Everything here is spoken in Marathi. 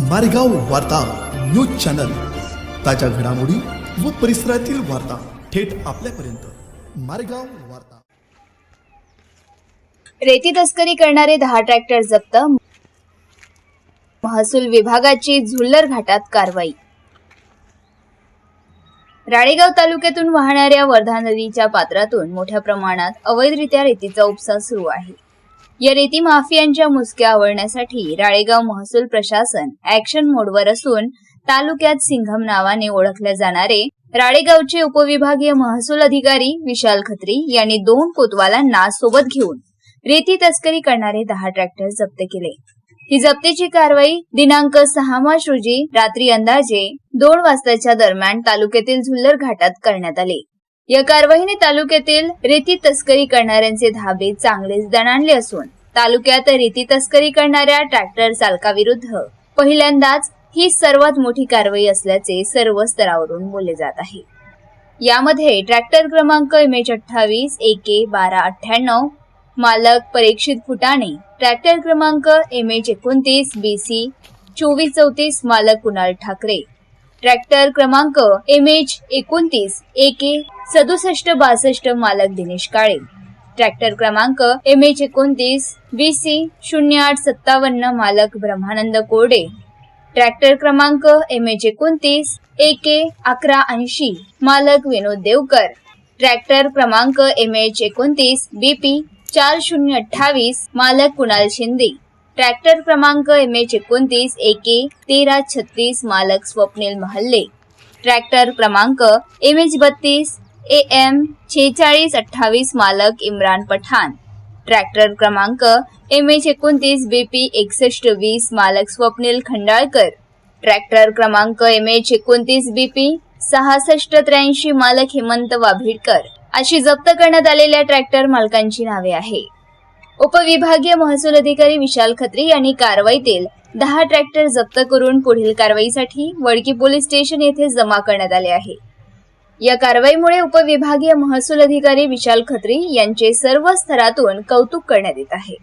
मारेगाव वार्ता न्यूज चॅनल. ताज्या घडामोडी व परिसरातील वार्ता थेट आपल्यापर्यंत. मारेगाव वार्ता. रेती तस्करी करणारे दहा ट्रॅक्टर जप्त. महसूल विभागाची झुल्लर घाटात कारवाई. राळेगाव तालुक्यातून वाहणाऱ्या वर्धा नदीच्या पात्रातून मोठ्या प्रमाणात अवैधरित्या रेतीचा उपसा सुरू आहे. या रेती माफियांच्या मुसक्या आवळण्यासाठी राळेगाव महसूल प्रशासन ऍक्शन मोडवर असून तालुक्यात सिंघम नावाने ओळखले जाणारे राळेगावचे उपविभागीय महसूल अधिकारी विशाल खत्री यांनी दोन कोतवालांना सोबत घेऊन रेती तस्करी करणारे दहा ट्रॅक्टर जप्त केले. ही जप्तीची कारवाई दिनांक सहा मार्च रोजी रात्री अंदाजे दोन वाजताच्या दरम्यान तालुक्यातील झुल्लर घाटात करण्यात आले. या कारवाईने तालुक्यातील रेती तस्करी करणाऱ्यांचे धाबे चांगलेच दणाणले असून तालुक्यात रेती तस्करी करणाऱ्या ट्रॅक्टर चालकाविरुद्ध पहिल्यांदाच ही सर्वात मोठी कारवाई असल्याचे सर्व स्तरावरून बोलले जात आहे. यामध्ये ट्रॅक्टर क्रमांक एम एच अठ्ठावीस ए के बारा अठ्ठ्याण्णव मालक परीक्षित फुटाणे ट्रॅक्टर क्रमांक एम एच एकोणतीस बी सी चोवीस चौतीस मालक कुणाल ठाकरे ट्रॅक्टर क्रमांक एम एच एकोणतीस ए के सदुसष्ट बासष्ट मालक दिनेश काळे. ट्रॅक्टर क्रमांक एम एच एकोणतीस बी सी शून्य आठ सत्तावन्न मालक ब्रह्मानंद कोरडे. ट्रॅक्टर क्रमांक एम एच एकोणतीस ए के अकरा ऐंशी मालक विनोद देवकर. ट्रॅक्टर क्रमांक एम एच एकोणतीस बी पी चार शून्य अठ्ठावीस मालक कुणाल शिंदे. ट्रॅक्टर क्रमांक एम एच एकोणतीस एके तेरा छत्तीस मालक स्वप्नील महल्ले. ट्रॅक्टर क्रमांक एम एच बत्तीस ए एम छेचाळीस अठ्ठावीस मालक इम्रान पठाण. ट्रॅक्टर क्रमांक एम एच एकोणतीस बीपी एकसष्ट वीस मालक स्वप्नील खंडाळकर. ट्रॅक्टर क्रमांक एम एच एकोणतीस बीपी सहासष्ट त्र्याऐंशी मालक हेमंत वाभिडकर. अशी जप्त करण्यात आलेल्या ट्रॅक्टर मालकांची नावे आहे उपविभागीय महसूल अधिकारी विशाल खत्री यांनी कारवाईतील दहा ट्रॅक्टर जप्त करून पुढील कारवाईसाठी वडकी पोलीस स्टेशन येथे जमा करण्यात आले आहे. या कारवाईमुळे उपविभागीय महसूल अधिकारी विशाल खत्री यांचे सर्व स्तरातून कौतुक करण्यात येत आहे.